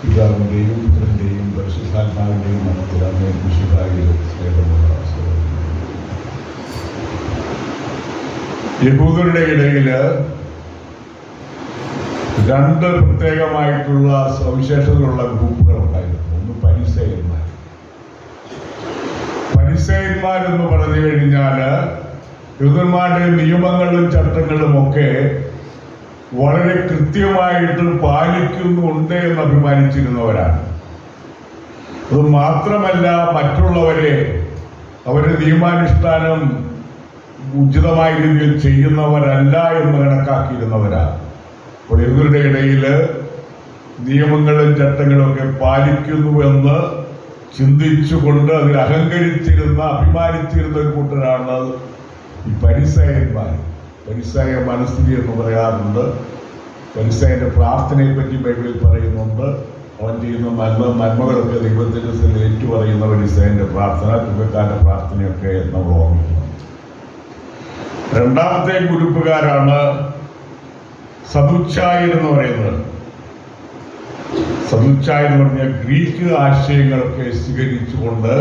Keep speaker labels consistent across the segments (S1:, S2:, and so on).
S1: പിതാവിന്റെയും പുത്രന്റെയും പരിശുദ്ധാത്മാവിന്റെയും അമ്മയെ വിശുദ്ധായി സ്നേഹമുള്ള യഹൂദരുടെ ഇടയിൽ രണ്ട് പ്രത്യേകമായിട്ടുള്ള സവിശേഷതകളുള്ള ഗ്രൂപ്പുകൾ ഉണ്ടായിരുന്നു. ഒന്ന് പരിസയന്മാർ പരിസയന്മാരെന്ന് പറഞ്ഞു കഴിഞ്ഞാൽ യഹൂദന്മാരുടെ നിയമങ്ങളും ചട്ടങ്ങളും ഒക്കെ വളരെ കൃത്യമായിട്ട് പാലിക്കുന്നുണ്ട് എന്ന് അഭിമാനിച്ചിരുന്നവരാണ്. അത് മാത്രമല്ല മറ്റുള്ളവരെ അവരുടെ നിയമാനുഷ്ഠാനം ഉചിതമായ രീതിയിൽ ചെയ്യുന്നവരല്ല എന്ന് കണക്കാക്കിയിരുന്നവരാണ്. അപ്പോൾ ഇവരുടെ ഇടയിൽ നിയമങ്ങളും ചട്ടങ്ങളും ഒക്കെ പാലിക്കുന്നുവെന്ന് ചിന്തിച്ചുകൊണ്ട് അതിൽ അഹങ്കരിച്ചിരുന്ന അഭിമാനിച്ചിരുന്ന ഒരു കൂട്ടരാണ് ഈ പരിസയന്മാർ പരിസയ മനസ്ഥിതി എന്ന് പറയാറുണ്ട്. പരിസായന്റെ പ്രാർത്ഥനയെ പറ്റി ബൈബിളിൽ പറയുന്നുണ്ട്. അവൻ ചെയ്യുന്ന നന്മ നന്മകളൊക്കെ ദൈവത്തിന്റെ സ്ഥലം ഏറ്റു പറയുന്ന പരിസയന്റെ പ്രാർത്ഥന തുകക്കാരുടെ പ്രാർത്ഥനയൊക്കെ നമ്മൾ ഓർമ്മിക്കണം. രണ്ടാമത്തെ ഗ്രൂപ്പുകാരാണ് സദുച്ചായർ എന്ന് പറയുന്നത്. സദുച്ചായർ എന്ന് പറഞ്ഞാൽ ഗ്രീക്ക് ആശയങ്ങളൊക്കെ സ്വീകരിച്ചുകൊണ്ട്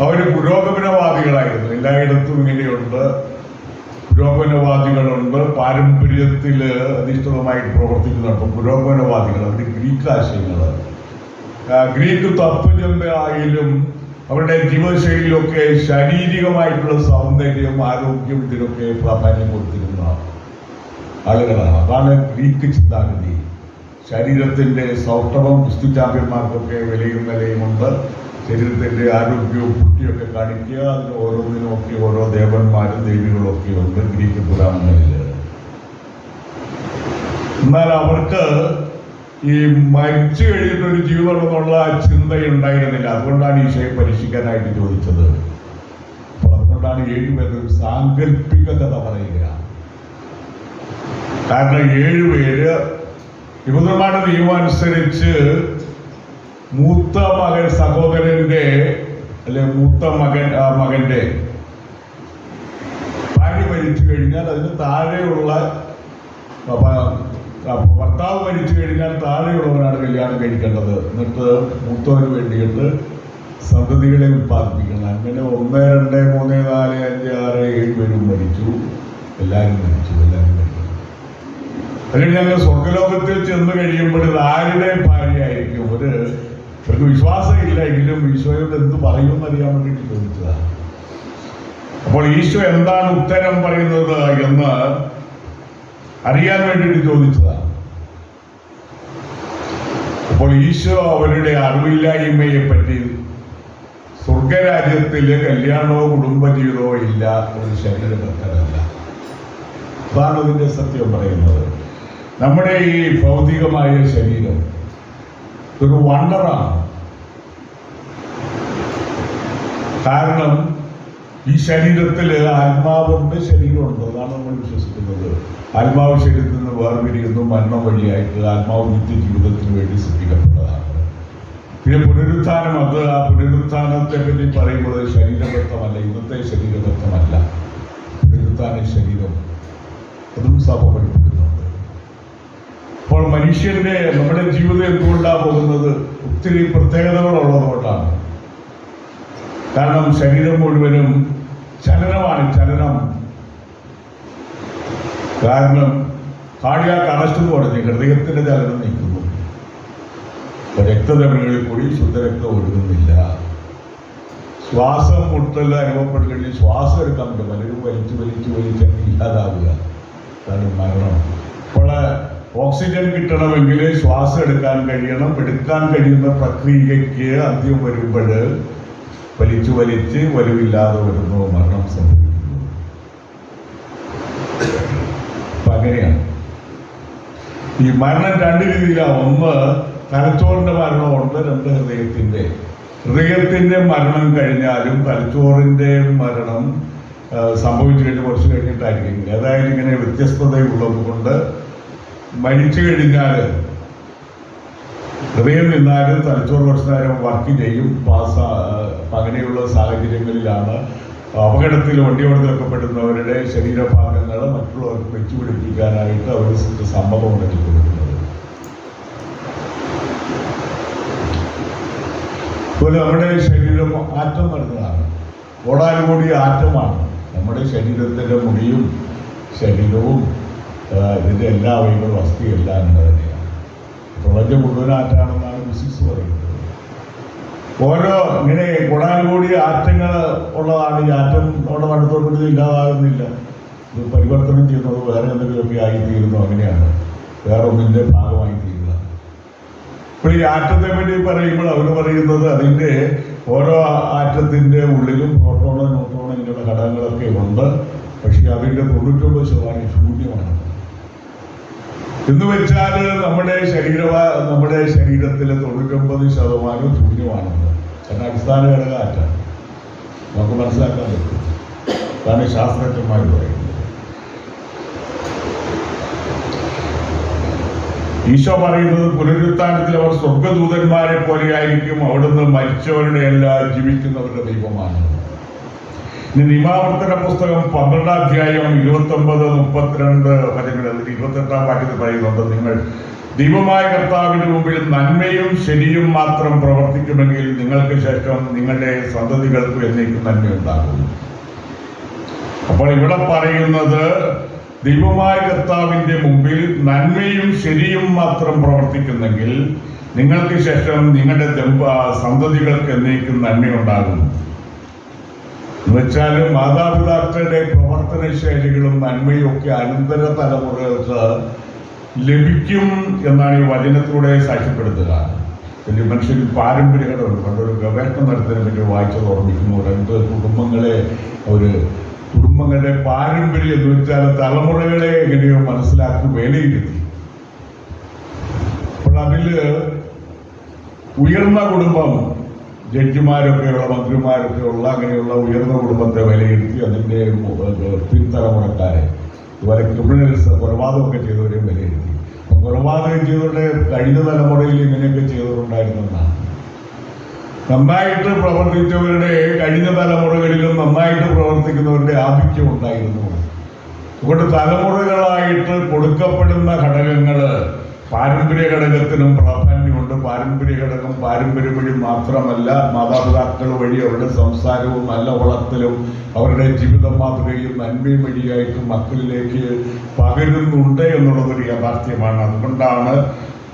S1: അവർ പുരോഗമനവാദികളായിരുന്നു. എല്ലായിടത്തും ഇങ്ങനെയുണ്ട്. പുരോഗമനവാദികളുണ്ട്. പാരമ്പര്യത്തിൽ അധിഷ്ഠിതമായിട്ട് പ്രവർത്തിക്കുന്നുണ്ട്. പുരോഗമനവാദികൾ അവരുടെ ഗ്രീക്ക് ആശയങ്ങൾ ഗ്രീക്ക് തത്വചിന്തയിലും അവരുടെ ജീവിതശൈലിയിലൊക്കെ ശാരീരികമായിട്ടുള്ള സൗന്ദര്യം ആരോഗ്യം ഇതിനൊക്കെ പ്രാധാന്യം കൊടുത്തിരുന്ന ആളുകളാണ്. അതാണ് ഗ്രീക്ക് ചിന്താഗതി. ശരീരത്തിന്റെ സൗഷ്ഠവം കുസ്തി ചാമ്പ്യന്മാർക്കൊക്കെ വിലയും വിലയുമുണ്ട്. ശരീരത്തിന്റെ ആരോഗ്യവും ബുദ്ധിയൊക്കെ കാണിക്കുക അതിന് ഓരോന്നിനും ഒക്കെ ഓരോ ദേവന്മാരും ദേവികളൊക്കെ ഉണ്ട് ഗ്രീക്ക് പുരാണങ്ങളിൽ എന്നാൽ അവർക്ക് ഈ മരിച്ചു കഴിഞ്ഞിട്ടൊരു ഒരു ചിന്തയുണ്ടായിരുന്നില്ല. അതുകൊണ്ടാണ് ഈശോയെ പരീക്ഷിക്കാനായിട്ട് ചോദിച്ചത്. അപ്പോൾ അതുകൊണ്ടാണ് ഏഴുപേർ ഒരു സാങ്കല്പിക കഥ പറയുക. കാരണം ഏഴുപേര് യുവതന്മാരുടെ നിയമം അനുസരിച്ച് മൂത്ത മകൻ സഹോദരന്റെ അല്ലെ മൂത്ത മകൻ മകന്റെ. ഭാര്യ മരിച്ചു കഴിഞ്ഞാൽ അതിന് താഴെയുള്ള ഭർത്താവ് മരിച്ചു കഴിഞ്ഞാൽ താഴെയുള്ളവനാണ് കല്യാണം കഴിക്കേണ്ടത്. എന്നിട്ട് മൂത്തവന് വേണ്ടിയിട്ട് സന്തതികളെ ഉത്പാദിപ്പിക്കണം. അങ്ങനെ ഒന്ന് രണ്ട് മൂന്ന് നാല് അഞ്ച് ആറ് ഏഴ് പേരും മരിച്ചു. എല്ലാവരും മരിച്ചു എല്ലാവരും മരിച്ചു. അല്ലെങ്കിൽ ഞങ്ങൾ സ്വർഗലോകത്തിൽ ചെന്ന് കഴിയുമ്പോൾ ഇത് ഭാര്യ ആയിരിക്കും ഒരു അവർക്ക് വിശ്വാസമില്ല എങ്കിലും ഈശോയോട് എന്ത് പറയുമെന്ന് അറിയാൻ വേണ്ടിയിട്ട് ചോദിച്ചതാണ്. അപ്പോൾ ഈശോ എന്താണ് ഉത്തരം പറയുന്നത് എന്ന് അറിയാൻ വേണ്ടിയിട്ട് ചോദിച്ചതാണ്. അപ്പോൾ ഈശോ അവരുടെ അറിവില്ലായ്മയെ പറ്റി സ്വർഗരാജ്യത്തിൽ കല്യാണമോ കുടുംബജീവിതമോ ഇല്ല ഒരു ശരീരഭക്തരല്ല അതാണ് അതിന്റെ സത്യം പറയുന്നത്. നമ്മുടെ ഈ ഭൗതികമായ ശരീരം ഒരു വണ്ടറാണ് കാരണം ഈ ശരീരത്തിൽ ആത്മാവുണ്ട് ശരീരമുണ്ട്. അതാണ് നമ്മൾ വിശ്വസിക്കുന്നത്. ആത്മാവ് ശരീരത്തിൽ നിന്ന് വേർപിരിയുന്നു മരണം വഴിയായിട്ട് ആത്മാവ് നിത്യ ജീവിതത്തിന് വേണ്ടി സൃഷ്ടിക്കപ്പെട്ടതാണ്. പിന്നെ പുനരുത്ഥാനം അത് ആ പുനരുത്ഥാനത്തെ പറ്റി പറയുമ്പോൾ ശരീരബദ്ധമല്ല. ഇന്നത്തെ ശരീരബദ്ധമല്ല. പുനരുത്ഥാന ശരീരം അതും സഭ പഠിപ്പിക്കുന്നുണ്ട് അപ്പോൾ മനുഷ്യന്റെ നമ്മുടെ ജീവിതം എന്തുകൊണ്ടാണ് പോകുന്നത്? ഒത്തിരി പ്രത്യേകതകളുള്ളതുകൊണ്ടാണ്. കാരണം ശരീരം മുഴുവനും ചലനമാണ് ചലനം. കാരണം കാർഡിയാക് അറസ്റ്റ് പോലെ ഹൃദയത്തിന്റെ ചലനം നിൽക്കുന്നു രക്തധമനികളിൽ കൂടി ശുദ്ധരക്തം ഒഴുകുന്നില്ല. ശ്വാസം മുട്ടൽ അനുഭവപ്പെട്ട് ശ്വാസം എടുക്കാൻ പറ്റും. പലരും വലിച്ചു വലിച്ചു വലിച്ച് ഇല്ലാതാവുക. അതാണ് മരണം. അപ്പോൾ ഓക്സിജൻ കിട്ടണമെങ്കിൽ ശ്വാസം എടുക്കാൻ കഴിയണം. എടുക്കാൻ കഴിയുന്ന പ്രക്രിയയ്ക്ക് അന്ത്യം വരുമ്പോൾ വലിച്ചു വലിച്ച് വലുവില്ലാതെ വരുന്നു മരണം സംഭവിക്കുന്നു. അപ്പൊ അങ്ങനെയാണ്. ഈ മരണം രണ്ട് രീതിയിലാണ്. ഒന്ന് തലച്ചോറിന്റെ മരണമുണ്ട്. രണ്ട് ഹൃദയത്തിന്റെ. ഹൃദയത്തിന്റെ മരണം കഴിഞ്ഞാലും തലച്ചോറിന്റെ മരണം സംഭവിച്ചു കഴിഞ്ഞ് കുറച്ച് കഴിഞ്ഞിട്ടായിരിക്കും. അതായത് ഇങ്ങനെ വ്യത്യസ്തതയുള്ളത് കൊണ്ട് മരിച്ചു കഴിഞ്ഞാൽ ഹൃദയം നിന്നാലും തലച്ചോറ് കുറച്ച് നേരം വർക്ക് ചെയ്യും പാസ അങ്ങനെയുള്ള സാഹചര്യങ്ങളിലാണ് അപകടത്തിൽ വണ്ടിയോടത്തിലൊക്കെ നിൽക്കപ്പെടുന്നവരുടെ ശരീരഭാഗങ്ങൾ മറ്റുള്ളവർക്ക് വെച്ചുപിടിപ്പിക്കാനായിട്ട് അവർ സമ്മതം കൊടുക്കുന്നത് അതുപോലെ നമ്മുടെ ശരീരം ആറ്റം വരുന്നതാണ് ഓടാനുകൂടി ആറ്റമാണ്. നമ്മുടെ ശരീരത്തിന്റെ മുടിയും ശരീരവും ഇതിന്റെ എല്ലാ അവയവങ്ങളും എല്ലാം അങ്ങനെ തന്നെയാണ്. പ്രപഞ്ചം മുഴുവൻ ആറ്റാണെന്നാണ് ഫിസിക്സ് പറയുന്നത്. ഓരോ ഇങ്ങനെ ഗുണാനുകൂടി ആറ്റങ്ങൾ ഉള്ളതാണ് ഈ ആറ്റം നമ്മുടെ മണത്തോടുകൂടി ഇല്ലാതാകുന്നില്ല. ഇത് പരിവർത്തനം ചെയ്യുന്നത് വേറെ എന്തെങ്കിലുമൊക്കെ ആയിത്തീരുന്നു അങ്ങനെയാണ്. വേറെ ഒന്നിന്റെ ഭാഗമായി തീരുക ഇപ്പോൾ ഈ ആറ്റത്തെ പറ്റി പറയുമ്പോൾ അവർ പറയുന്നത് അതിന്റെ ഓരോ ആറ്റത്തിന്റെ ഉള്ളിലും പ്രോട്ടോണോ ന്യൂട്രോണോ ഇങ്ങനെയുള്ള ഘടകങ്ങളൊക്കെ ഉണ്ട്. പക്ഷേ അതിന്റെ തൊണ്ണൂറ്റൊമ്പത് ശതമാനം ശൂന്യമാണ്. എന്ന് വെച്ചാൽ നമ്മുടെ ശരീര നമ്മുടെ ശരീരത്തിലെ തൊണ്ണൂറ്റൊമ്പത് ശതമാനം ശൂന്യമാണെന്ന് കാരണം അടിസ്ഥാന ഘടക ആറ്റാണ്. നമുക്ക് മനസ്സിലാക്കാൻ പറ്റും. അതാണ് ശാസ്ത്രജ്ഞന്മാർ പറയുന്നത്. ഈശോ പറയുന്നത് പുനരുത്ഥാനത്തിൽ അവർ സ്വർഗദൂതന്മാരെ പോലെയായിരിക്കും അവിടുന്ന് മരിച്ചവരുടെ എല്ലാ ജീവിക്കുന്നവരുടെ ദൈവമാണ്. നിമാവർത്തന പുസ്തകം പന്ത്രണ്ടാം അധ്യായം ഇരുപത്തി ഒമ്പത് മുപ്പത്തിരണ്ട് വചനങ്ങൾ അതിൽ ഇരുപത്തെട്ടാം വാക്യത്തിൽ പറയുന്നുണ്ട്. നിങ്ങൾ ദൈവമായ കർത്താവിന് മുമ്പിൽ നന്മയും ശരിയും മാത്രം പ്രവർത്തിക്കുമെങ്കിൽ നിങ്ങൾക്ക് ശേഷം നിങ്ങളുടെ സന്തതികൾക്ക് എന്നേക്കും നന്മയുണ്ടാകും. അപ്പോൾ ഇവിടെ പറയുന്നത് ദൈവമായ കർത്താവിന്റെ മുമ്പിൽ നന്മയും ശരിയും മാത്രം പ്രവർത്തിക്കുന്നെങ്കിൽ നിങ്ങൾക്ക് ശേഷം നിങ്ങളുടെ സന്തതികൾക്ക് എന്നേക്കും നന്മയുണ്ടാകും. എന്നുവെച്ചാൽ മാതാപിതാക്കളുടെ പ്രവർത്തന ശൈലികളും നന്മയും ഒക്കെ അനന്തര തലമുറകൾക്ക് ലഭിക്കും എന്നാണ് ഈ വചനത്തിലൂടെ സാക്ഷ്യപ്പെടുത്തുക. പിന്നെ മനുഷ്യന് പാരമ്പര്യങ്ങളുണ്ട്. പണ്ടൊരു ഗവേഷണം നടത്തിനെ പറ്റി വായിച്ചത് ഓർമ്മിക്കുന്നു. രണ്ട് കുടുംബങ്ങളെ ഒരു കുടുംബങ്ങളുടെ പാരമ്പര്യം എന്ന് വെച്ചാൽ തലമുറകളെ എങ്ങനെയോ മനസ്സിലാക്കി വേലയിരുത്തി അപ്പോൾ അതിൽ ഉയർന്ന കുടുംബം ജഡ്ജിമാരൊക്കെയുള്ള മന്ത്രിമാരൊക്കെയുള്ള അങ്ങനെയുള്ള ഉയർന്ന കുടുംബത്തെ വിലയിരുത്തി അതിന്റെ പിൻതലമുറക്കാരെ ഇതുപോലെ ക്രിമിനൽസ് കൊലപാതകമൊക്കെ ചെയ്തവരെയും വിലയിരുത്തി. അപ്പം കൊലപാതകം ചെയ്തവരുടെ കഴിഞ്ഞ തലമുറയിൽ ഇങ്ങനെയൊക്കെ ചെയ്തിട്ടുണ്ടായിരുന്നതാണ് നന്നായിട്ട് പ്രവർത്തിച്ചവരുടെ കഴിഞ്ഞ തലമുറകളിലും നന്നായിട്ട് പ്രവർത്തിക്കുന്നവരുടെ ആധിക്യം ഉണ്ടായിരുന്നു. അതുകൊണ്ട് തലമുറകളായിട്ട് കൊടുക്കപ്പെടുന്ന ഘടകങ്ങൾ പാരമ്പര്യ ഘടകത്തിനും പ്രാധാന്യമുണ്ട്. പാരമ്പര്യ ഘടകം പാരമ്പര്യം വഴി മാത്രമല്ല മാതാപിതാക്കൾ വഴി അവരുടെ സംസാരവും നല്ല വളർത്തലും അവരുടെ ജീവിത മാതൃകയും നന്മയും വഴിയായിട്ട് മക്കളിലേക്ക് പകരുന്നുണ്ട് എന്നുള്ളതൊരു യാഥാർത്ഥ്യമാണ്. അതുകൊണ്ടാണ്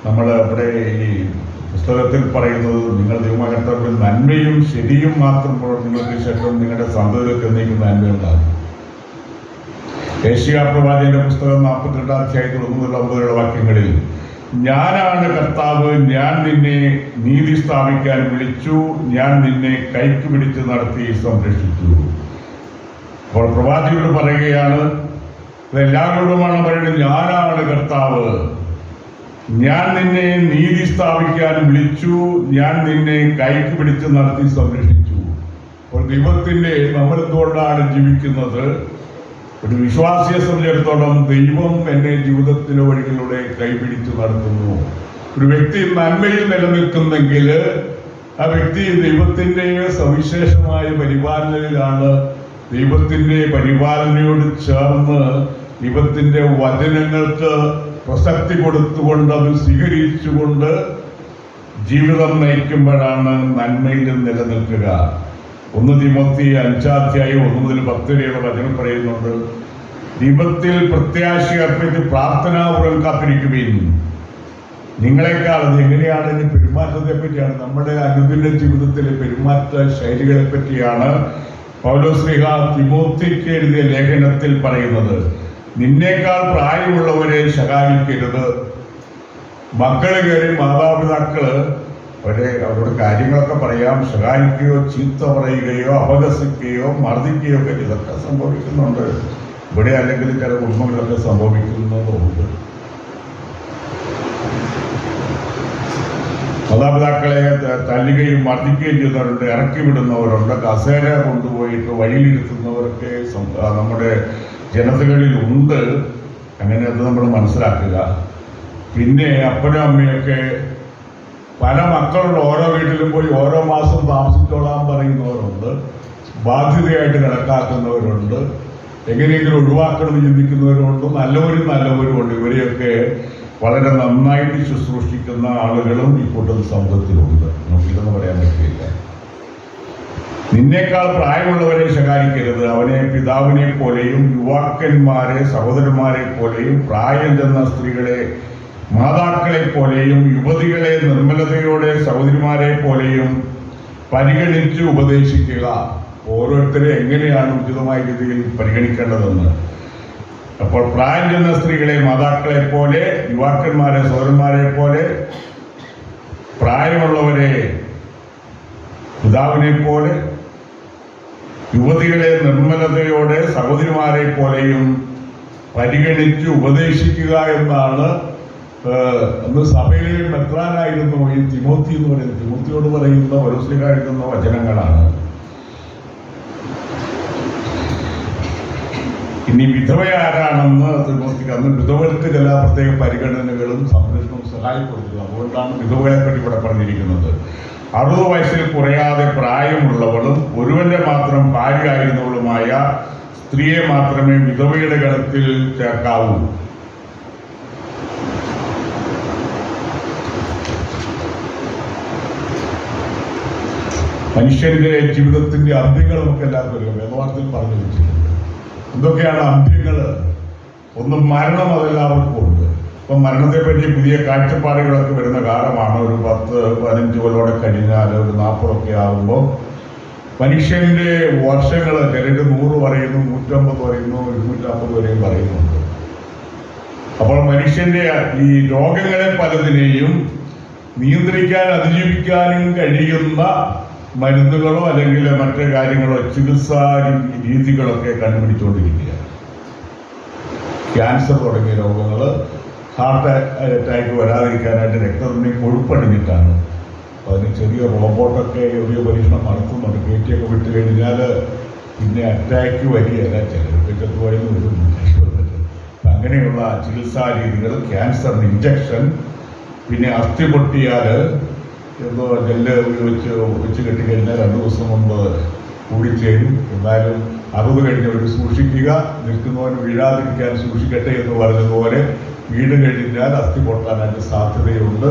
S1: നമ്മൾ ഇവിടെ ഈ പുസ്തകത്തിൽ പറയുന്നത് നിങ്ങൾ ദൈവമകർത്തവരിൽ നന്മയും ശരിയും മാത്രം പ്രവർത്തിക്കുന്നതിന് ശേഷം നിങ്ങളുടെ സന്തതികൾക്ക് എന്നേക്കും നന്മയുണ്ടാകും ഏഷ്യാ പ്രവാചകന്റെ പുസ്തകം നാൽപ്പത്തിരണ്ടാം അധ്യായത്തിൽ ഒന്ന് മുതൽ ഒമ്പതുള്ള വാക്യങ്ങളിൽ ഞാനാണ് കർത്താവ് ഞാൻ നിന്നെ നീതി സ്ഥാപിക്കാൻ വിളിച്ചു ഞാൻ നിന്നെ കൈക്ക് പിടിച്ച് നടത്തി സംരക്ഷിച്ചു. അപ്പോൾ പ്രവാചകർ പറയുകയാണ് എല്ലാവരോടുമാണ് പറയുന്നത് ഞാനാണ് കർത്താവ്. ഞാൻ നിന്നെ നീതി സ്ഥാപിക്കാൻ വിളിച്ചു ഞാൻ നിന്നെ കൈക്ക് പിടിച്ച് നടത്തി സംരക്ഷിച്ചു. അപ്പോൾ ദൈവത്തിന്റെ നമ്മൾ എന്തുകൊണ്ടാണ് ജീവിക്കുന്നത്? ഒരു വിശ്വാസിയെ സംബന്ധിച്ചിടത്തോളം ദൈവം എന്നെ ജീവിതത്തിലെ വഴികളിലൂടെ കൈപിടിച്ച് നടത്തുന്നു. ഒരു വ്യക്തി നന്മയിൽ നിലനിൽക്കുന്നെങ്കിൽ ആ വ്യക്തി ദൈവത്തിന്റെ സവിശേഷമായ പരിപാലനയിലാണ് ദൈവത്തിന്റെ പരിപാലനയോട് ചേർന്ന് ദൈവത്തിന്റെ വചനങ്ങൾക്ക് പ്രസക്തി കൊടുത്തുകൊണ്ട് അത് സ്വീകരിച്ചുകൊണ്ട് ജീവിതം നയിക്കുമ്പോഴാണ് നന്മയിൽ നിലനിൽക്കുക. ഒന്ന് തിമത്തി അഞ്ചാധ്യായം ഒന്ന് മുതൽ പത്ത് വരെയുള്ള വചനം പറയുന്നുണ്ട്. ദീപത്തിൽ പ്രത്യാശ അർപ്പിച്ച് പ്രാർത്ഥനാപൂർവം കാത്തിരിക്കുകയും നിങ്ങളെക്കാൾ അത് എങ്ങനെയാണ്? ഇനി പെരുമാറ്റത്തെ പറ്റിയാണ് നമ്മുടെ അനുദിന ജീവിതത്തിലെ പെരുമാറ്റ ശൈലികളെ പറ്റിയാണ് പൗലോശ്രീഹ തിമോത്തിക്ക് എഴുതിയ ലേഖനത്തിൽ പറയുന്നത്. നിന്നേക്കാൾ പ്രായമുള്ളവരെ ശകാരിക്കരുത്. മക്കൾ കയറി മാതാപിതാക്കൾ അവരെ അവരോട് കാര്യങ്ങളൊക്കെ പറയാം ശകാരിക്കുകയോ ചീത്ത പറയുകയോ അപഹസിക്കുകയോ മർദ്ദിക്കുകയോ ഒക്കെ ഇതൊക്കെ സംഭവിക്കുന്നുണ്ട്. ഇവിടെ അല്ലെങ്കിൽ ചില കുടുംബങ്ങളിലൊക്കെ സംഭവിക്കുന്നതുണ്ട് മാതാപിതാക്കളെ തല്ലുകയും മർദ്ദിക്കുകയും ചെയ്യുന്നവരുണ്ട് ഇറക്കി വിടുന്നവരുണ്ട് കസേര കൊണ്ടുപോയിട്ട് വഴിയിലിരുത്തുന്നവരൊക്കെ നമ്മുടെ ജനതകളിൽ ഉണ്ട്. അങ്ങനെ അത് നമ്മൾ മനസ്സിലാക്കുക. പിന്നെ അപ്പനും അമ്മയൊക്കെ പല മക്കളുടെ ഓരോ വീട്ടിലും പോയി ഓരോ മാസം താമസിച്ചോളാൻ പറയുന്നവരുണ്ട്. ബാധ്യതയായിട്ട് കണക്കാക്കുന്നവരുണ്ട്. എങ്ങനെയെങ്കിലും ഒഴിവാക്കണമെന്ന് ചിന്തിക്കുന്നവരുണ്ട്. നല്ലവരും നല്ലവരും ഉണ്ട്. ഇവരെയൊക്കെ വളരെ നന്നായിട്ട് ശുശ്രൂഷിക്കുന്ന ആളുകളും ഈ കൂട്ടത്തിൽ സമൂഹത്തിലുണ്ട്. നമുക്കില്ലെന്ന് പറയാൻ പറ്റില്ല. നിന്നേക്കാൾ പ്രായമുള്ളവരെ ശകാരിക്കരുത്. അവനെ പിതാവിനെ പോലെയും യുവാക്കന്മാരെ സഹോദരന്മാരെ പോലെയും പ്രായം ചെന്ന സ്ത്രീകളെ മാതാക്കളെ പോലെയും യുവതികളെ നിർമ്മലതയോടെ സഹോദരിമാരെ പോലെയും പരിഗണിച്ച് ഉപദേശിക്കുക. ഓരോരുത്തരെ എങ്ങനെയാണ് ഉചിതമായ രീതിയിൽ പരിഗണിക്കേണ്ടതെന്ന്. അപ്പോൾ പ്രായം ചെന്ന സ്ത്രീകളെ മാതാക്കളെ പോലെ യുവാക്കന്മാരെ സഹോദരന്മാരെ പോലെ പ്രായമുള്ളവരെ പിതാവിനെ പോലെ യുവതികളെ നിർമ്മലതയോടെ സഹോദരിമാരെ പോലെയും പരിഗണിച്ച് ഉപദേശിക്കുക എന്നാണ് അന്ന് സഭയിൽ മെത്രാനായിരുന്നു ഈ തിമോത്തി എന്ന് പറയുന്നത്. തിമോത്തിയോട് പറയുന്ന പരസ്ലിക എഴുതുന്ന വചനങ്ങളാണ്. ഇനി വിധവ ആരാണെന്ന് തിമോത്തിക്ക് അന്ന് വിധവകൾക്ക് ചില പ്രത്യേക പരിഗണനകളും സംരക്ഷണവും കൊടുക്കുക അതുകൊണ്ടാണ് വിധവകളെ പറ്റി ഇവിടെ പറഞ്ഞിരിക്കുന്നത്. അറുപത് വയസ്സിൽ കുറയാതെ പ്രായമുള്ളവളും ഒരുവന്റെ മാത്രം ഭാര്യ ആയിരുന്നവളുമായ സ്ത്രീയെ മാത്രമേ വിധവയുടെ ഗണത്തിൽ ചേർക്കാവൂ. മനുഷ്യന്റെ ജീവിതത്തിന്റെ അന്ത്യങ്ങൾ നമുക്ക് എല്ലാവർക്കും അറിയാം. പറഞ്ഞു വെച്ചിട്ടുണ്ട്. എന്തൊക്കെയാണ് അന്ത്യങ്ങൾ? ഒന്ന് മരണം അതെല്ലാവർക്കും ഉണ്ട്. ഇപ്പൊ മരണത്തെ പറ്റി പുതിയ കാഴ്ചപ്പാടുകളൊക്കെ വരുന്ന കാലമാണ്. ഒരു പത്ത് പതിനഞ്ച് കൊല്ലോടെ കഴിഞ്ഞാൽ ഒരു നാൽപ്പതൊക്കെ ആകുമ്പോൾ മനുഷ്യന്റെ വർഷങ്ങൾ ചിലര് നൂറ് പറയുന്നു നൂറ്റമ്പത് പറയുന്നു ഇരുന്നൂറ്റമ്പത് വരെയും പറയുന്നുണ്ട്. അപ്പോൾ മനുഷ്യന്റെ ഈ രോഗങ്ങളെ പലതിനെയും നിയന്ത്രിക്കാൻ അതിജീവിക്കാനും കഴിയുന്ന മരുന്നുകളോ അല്ലെങ്കിൽ മറ്റു കാര്യങ്ങളോ ചികിത്സാ രീതികളൊക്കെ കണ്ടുപിടിച്ചുകൊണ്ടിരിക്കുക. ക്യാൻസർ തുടങ്ങിയ രോഗങ്ങൾ ഹാർട്ട് അറ്റാക്ക് വരാതിരിക്കാനായിട്ട് രക്തത്തിനെ കൊഴുപ്പണിഞ്ഞിട്ടാണ് അതിന് ചെറിയ റോബോട്ടൊക്കെ ചെറിയ പരീക്ഷണം നടത്തുന്നുണ്ട്. കയറ്റിയൊക്കെ വിട്ട് കഴിഞ്ഞാൽ പിന്നെ അറ്റാക്ക് വരികയല്ല ചിലർക്ക് ചത്തുവായിരുന്നു വരും അപ്പം അങ്ങനെയുള്ള ചികിത്സാ രീതികൾ ക്യാൻസറിന് ഇഞ്ചക്ഷൻ പിന്നെ അസ്ഥി പൊട്ടിയാൽ എന്തോ നെല്ല് വെച്ച് കെട്ടിക്കഴിഞ്ഞാൽ രണ്ട് ദിവസം മുമ്പ് കൂടിച്ചേരും. എന്നാലും അറുപത് കഴിഞ്ഞവർ സൂക്ഷിക്കുക. നിൽക്കുന്നവൻ വീഴാതിരിക്കാൻ സൂക്ഷിക്കട്ടെ എന്ന് പറഞ്ഞതുപോലെ വീട് കഴിഞ്ഞാൽ അസ്ഥി പൊട്ടാനായിട്ട് സാധ്യതയുണ്ട്.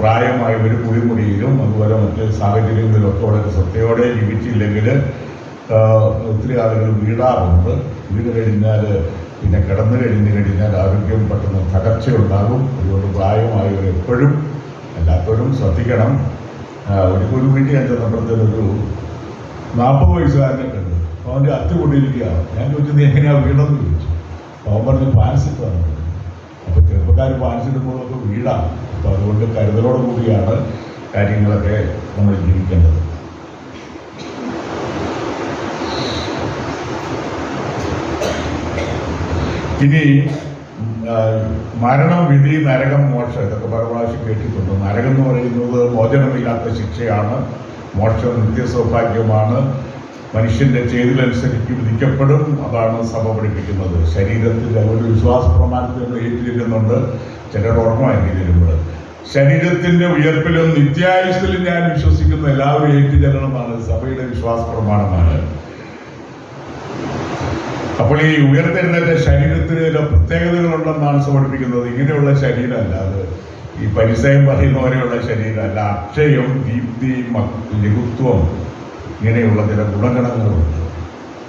S1: പ്രായമായവർ കുളിമുറിയിലും അതുപോലെ മറ്റ് സാഹചര്യങ്ങളിലൊക്കെ വളരെ ശ്രദ്ധയോടെ ജീവിച്ചില്ലെങ്കിൽ ഒത്തിരി ആളുകൾ വീഴാറുണ്ട്. വീട് കഴിഞ്ഞാൽ പിന്നെ കിടന്നു കഴിഞ്ഞ് കഴിഞ്ഞാൽ ആരോഗ്യം പെട്ടെന്ന് തകർച്ചയുണ്ടാകും. അതുകൊണ്ട് പ്രായമായവർ എപ്പോഴും ശ്രദ്ധിക്കണം. ഒരു വീട്ടിൽ ഞാൻ ചെന്നപ്പോഴത്തേനൊരു നാൽപ്പത് വയസ്സുകാരനെ കണ്ടു. അപ്പോൾ അവന്റെ അത്തി കൊണ്ടിരിക്കുകയാണ് ഞാൻ ചോദിച്ചു നീ എങ്ങനെയാണ് വീണെന്ന് ചോദിച്ചു. അവൻ പറഞ്ഞു പാൻസ് ഇട്ടാണ് അപ്പോൾ ചെറുപ്പക്കാർ പാൻസ് വീടാണ് അപ്പോൾ അതുകൊണ്ട് കരുതലോട് കൂടിയാണ് കാര്യങ്ങളൊക്കെ നമ്മൾ ജീവിക്കേണ്ടത്. ഇനി മരണം വിധി നരകം മോക്ഷം ഇതൊക്കെ പല പ്രാവശ്യം കേട്ടിട്ടുണ്ട്. നരകം എന്ന് പറയുന്നത് മോചനമില്ലാത്ത ശിക്ഷയാണ്. മോക്ഷം നിത്യസൗഭാഗ്യമാണ്. മനുഷ്യന്റെ ചെയ്തിലനുസരിച്ച് വിധിക്കപ്പെടും. അതാണ് സഭ പഠിപ്പിക്കുന്നത്. ശരീരത്തിൽ ഒരു വിശ്വാസ പ്രമാണത്തിൽ ഏറ്റിരിക്കുന്നുണ്ട്. ചിലർ ഓർമ്മയായിരിക്കും തരുമ്പോൾ ശരീരത്തിന്റെ ഉയർപ്പിലും നിത്യായുസിലും ഞാൻ വിശ്വസിക്കുന്ന എല്ലാവരും ഏറ്റുചെല്ലണമെന്നാണ് സഭയുടെ വിശ്വാസ പ്രമാണമാണ് അപ്പോൾ ഈ ഉയർത്തെഴുന്നേറ്റ ശരീരത്തിന് ചില പ്രത്യേകതകളുണ്ടെന്നാണ് സമർപ്പിക്കുന്നത് ഇങ്ങനെയുള്ള ശരീരമല്ല അത് ഈ പരിസയം പറയുന്ന പോലെയുള്ള ശരീരമല്ല. അക്ഷയം ദീപ്തി ലഘുത്വം ഇങ്ങനെയുള്ള ചില ഗുണഗണങ്ങളുണ്ട്.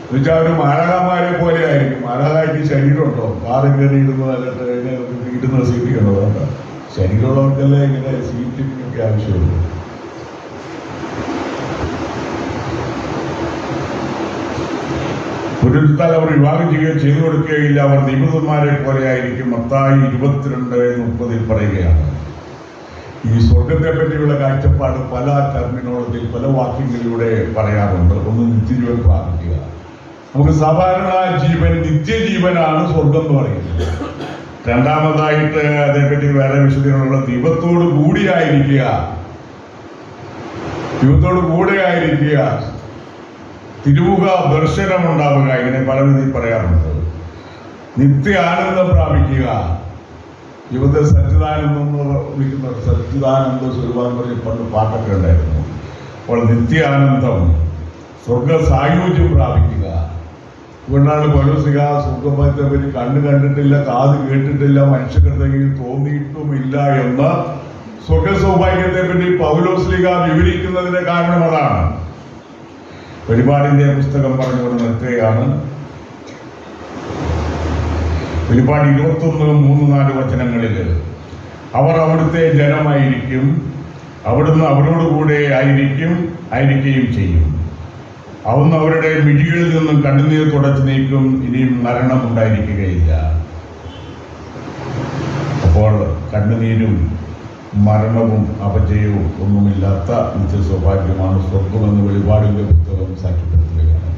S1: എന്നുവെച്ചാൽ ഒരു മാരകന്മാരെ പോലെ ആയിരിക്കും മാരകായിട്ട് ശരീരമുണ്ടോ? കാറിൽ കയറി ഇടുന്നത് അല്ലെ ഇടുന്ന സീറ്റ് കണ്ടതുകൊണ്ട് ശരീരമുള്ളവർക്കല്ലേ ഇങ്ങനെ സീറ്റിനൊക്കെ ആവശ്യമുള്ളൂ. പുരുഷത്താൽ അവർ വിവാഹം ചെയ്യുകയോ ചെയ്തു കൊടുക്കുകയില്ല അവർ നിമിതന്മാരെ പോലെ ആയിരിക്കും. മത്തായി ഇരുപത്തിരണ്ട് മുപ്പതിൽ പറയുകയാണ്. ഈ സ്വർഗത്തെ പറ്റിയുള്ള കാഴ്ചപ്പാട് പല ടെർമിനോളജിയിൽ പല വാക്യങ്ങളിലൂടെ പറയാറുണ്ട്. ഒന്ന് നിത്യജീവൻ പ്രാപിക്കുക. നമുക്ക് സാധാരണ ജീവൻ നിത്യജീവനാണ് സ്വർഗം എന്ന് പറയുന്നത്. രണ്ടാമതായിട്ട് അതേപ്പറ്റി വേറെ വിശദീകരണമുള്ള ദൈവത്തോട് കൂടിയായിരിക്കുക. ദൈവത്തോട് കൂടെയായിരിക്കുക തിരുമുഖ ദർശനം ഉണ്ടാവുക ഇങ്ങനെ പല രീതിയിൽ പറയാറുണ്ട്. നിത്യ ആനന്ദം പ്രാപിക്കുക. ഇവിടുത്തെ സച്ചിദാനന്ദം എന്ന് വിളിക്കുന്ന സച്ചിദാനന്ദ സ്വരൂപം പറഞ്ഞ പണ്ട് പാട്ടൊക്കെ ഉണ്ടായിരുന്നു. അപ്പോൾ നിത്യാനന്ദം സ്വർഗ സായുജ്യം പ്രാപിക്കുക ഇവിടാണ് പഴുസിക സുഖഭത്തെ പറ്റി കണ്ണ് കണ്ടിട്ടില്ല കാത് കേട്ടിട്ടില്ല മനുഷ്യർക്കെങ്കിൽ തോന്നിയിട്ടുമില്ല എന്ന് സ്വർഗ സൗഭാഗ്യത്തെ പറ്റി പൗലോസ്ലിക വിവരിക്കുന്നതിന്റെ കാരണം അതാണ്. വെളിപാടിന്റെ പുസ്തകം പറഞ്ഞുകൊണ്ട് നിർത്തുകയാണ് വെളിപാട് ഇരുപത്തൊന്ന് മൂന്ന് നാല് വചനങ്ങളിൽ അവർ അവിടുത്തെ ജനമായിരിക്കും അവിടുന്ന് അവരോടുകൂടെ ആയിരിക്കും ആയിരിക്കുകയും ചെയ്യും. അവിടുന്ന് അവരുടെ മിഴികളിൽ നിന്നും കണ്ണുനീർ തുടച്ചു നീക്കും ഇനിയും മരണം ഉണ്ടായിരിക്കുകയില്ല. അപ്പോൾ കണ്ണുനീരും മരണവും അപജയവും ഒന്നുമില്ലാത്ത നിത്യ സൗഭാഗ്യമാണ് സ്വർഗമെന്ന് വെളിപാടിന്റെ പുസ്തകം സാക്ഷ്യപ്പെടുത്തുകയാണ്.